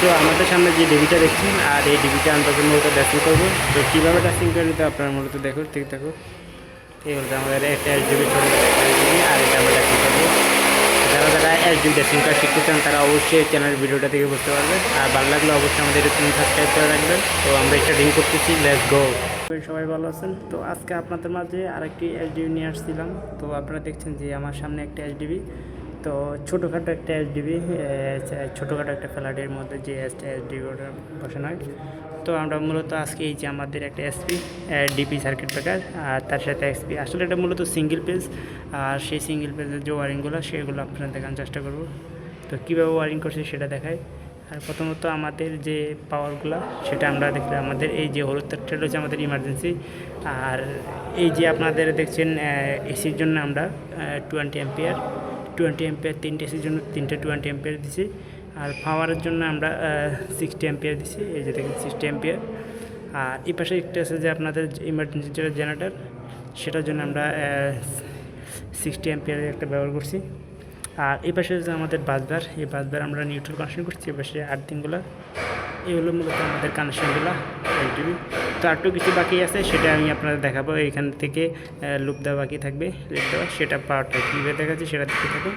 তো আমাদের সামনে যে ডিবিটা দেখছেন, আর এই ডিবিটা আমরা মূলত ড্রেসিং করব। তো কীভাবে ড্রেসিং করলে তো আপনারা মূলত দেখো, ঠিক দেখো। এই হচ্ছে আমাদের একটা এস ডিবি আর এটা আমরা ড্রেসিং করব। যারা যারা এস ডিবি ড্রেসিংটা শিখতে চান, তারা অবশ্যই চ্যানেল ভিডিওটা থেকে বুঝতে পারবেন আর ভালো লাগলে অবশ্যই আমাদের একটু সাবস্ক্রাইব করে রাখবেন। তো আমরা স্টার্টিং করতেছি লেটস গো সবাই ভালো আছেন? তো আজকে আপনাদের মাঝে আরেকটি এসডিবি নিয়ে আসছিলাম। তো আপনারা দেখছেন যে আমার সামনে একটা এসডিবি তো ছোটোখাটো একটা এসডিবি ছোটোখাটো একটা ফ্ল্যাটের মধ্যে যে এসডিবি ওটা বসানো হয়। তো আমরা মূলত আজকে এই যে আমাদের একটা এসপি ডিপি সার্কিট ব্রেকার আর তার সাথে এসপি আসলে এটা মূলত সিঙ্গেল পেজ আর সেই সিঙ্গেল পেজের যে ওয়ারিংগুলো সেগুলো আপনারা দেখানোর চেষ্টা করব। তো কীভাবে ওয়ারিং করছি সেটা দেখায় আর প্রথমত আমাদের যে পাওয়ারগুলো সেটা আমরা দেখলে আমাদের এই যে হলুদ তারটা রয়েছে আমাদের ইমার্জেন্সি আর এই যে আপনাদের দেখছেন এসির জন্য আমরা টোয়েন্টি এম্পিয়ার টোয়েন্টি এম্পিয়ার তিনটে এসির জন্য তিনটে টোয়েন্টি এম্পিয়ার দিছি। আর পাওয়ারের জন্য আমরা সিক্সটি এম্পিয়ার দিছি, এই যে দেখেন সিক্সটি এম্পিয়ার আর এই পাশে একটা আছে যে আপনাদের ইমার্জেন্সি যেটা জেনারেটার সেটার জন্য আমরা সিক্সটি এম্পিয়ারের একটা ব্যবহার করছি। আর এই পাশে যে আমাদের বাসবার এই বাসবার আমরা নিউট্রাল কানেকশন করছি, এই পাশে আর্থিংগুলো এগুলো মূলত আমাদের কানেকশনগুলো এলটিভি তো আরটু কিছু বাকি আছে, সেটা আমি আপনাদের দেখাবো। এখান থেকে লুপ দেওয়া বাকি থাকবে লুপ দেওয়া, সেটা পাওয়ারটা কীভাবে দেখাচ্ছে সেটা দেখতে থাকুন।